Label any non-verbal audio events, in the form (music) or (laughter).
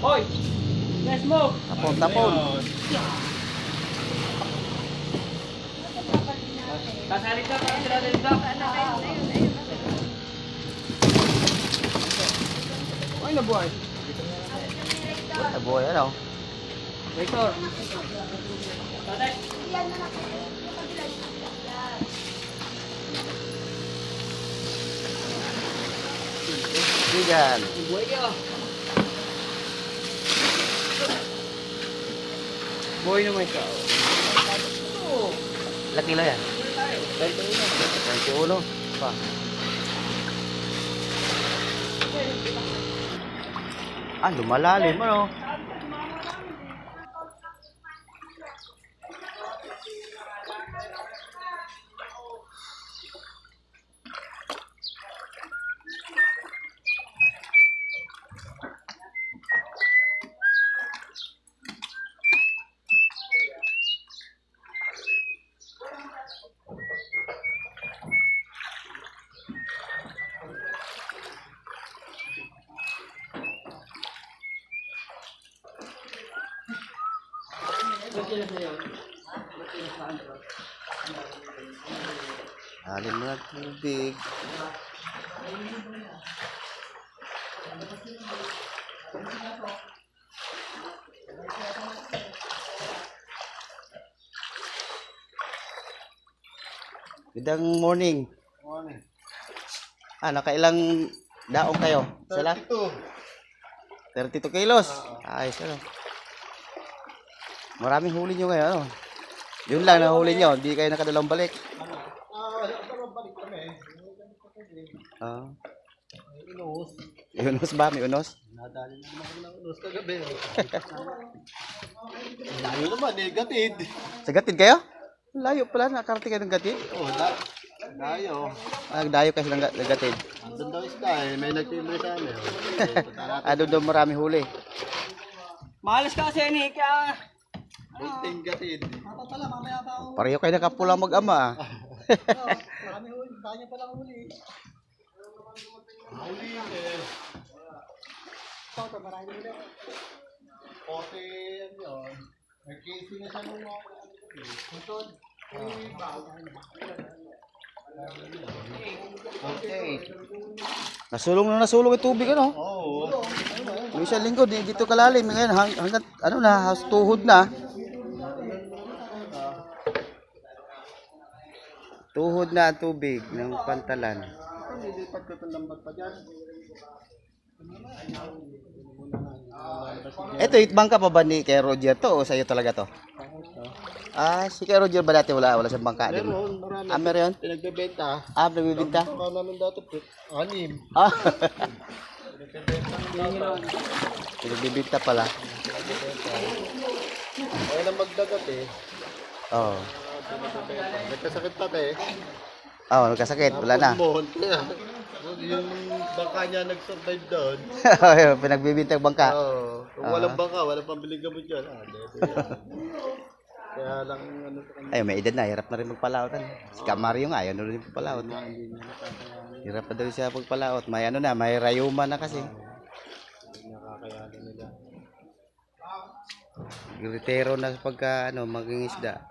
Hoy! Let's move! Tapon, tapon. Sasalit ka para sila dito. Ay, nabuhay. Nabuhay ano? Victor. Tatay. Bigan. Buhay kayo. Buhay naman ikaw. Ilang kilo yan? 21. Pa. Ah, lumalalim ano? Lalim na tubig. Gandang morning. Morning. Ah, nakailang daong kayo? Sila? 32. 32 kilos. Ayos ano. Maraming huli nyo ngayon. Ano? Yun lang nahuli nyo. Hindi kayo nakadalang balik. Ah, uh, balik kami. Ah. Inuus. May unos ba? May unos? Nadali na naman ako ng inuus kagabi. (laughs) Layo naman eh, gatid. Sa gatid kayo? Layo pala. Nakarating kayo ng gatid. Oo, oh, da layo. Nagdayo kasi ng ga- ng gatid. Andun daw isda eh, may nagtimbre sa amin. (laughs) Ano daw marami huli. Malas ka kasi ni kaya. Kunting gatid. Pareho kayo nakapula mag-ama. ah. Marami huli, kanya pa lang huli. Huli eh. Ito, marami huli. Pote, yan yun. May casing na siya nung mga Ito, Okay. Nasulong na nasulong yung tubig ano. Oo. Yung isang linggo, di dito kalalim. Ngayon hang, hanggat, ano na, tuhod na. Tuhod na ang tubig ng pantalan. Nilipad ko itong lambat pa dyan. Ito, itbangka pa ba ni kay Roger to o sa'yo talaga to? Ah, si kay Roger ba dati wala? Wala siyang bangka? Di ba? Meron, marami. Ah, meron? Pinagbebenta. Ah, nagbibinta? Baka namin dati, anim. Ah, nagbibinta pala. Kaya na magdagat eh. Oo. Oh. Nagkasakit pa eh. Oh, nagkasakit. Wala na. Yung bangka niya nag-survive doon. (laughs) Pinagbibinta ang bangka. Oo. Kung Ah. walang bangka, walang pambiling gamot yan. Ah. Kaya lang, ano sa kanya. Ay, may edad na. Hirap na rin magpalaot. ano. Si Kamario nga, ayaw na rin nakakayanin. Hirap na daw siya pagpalaot. May ano na, may rayuma na kasi. Hindi nakakayanin nila. Gritero na pagka ano, maging isda.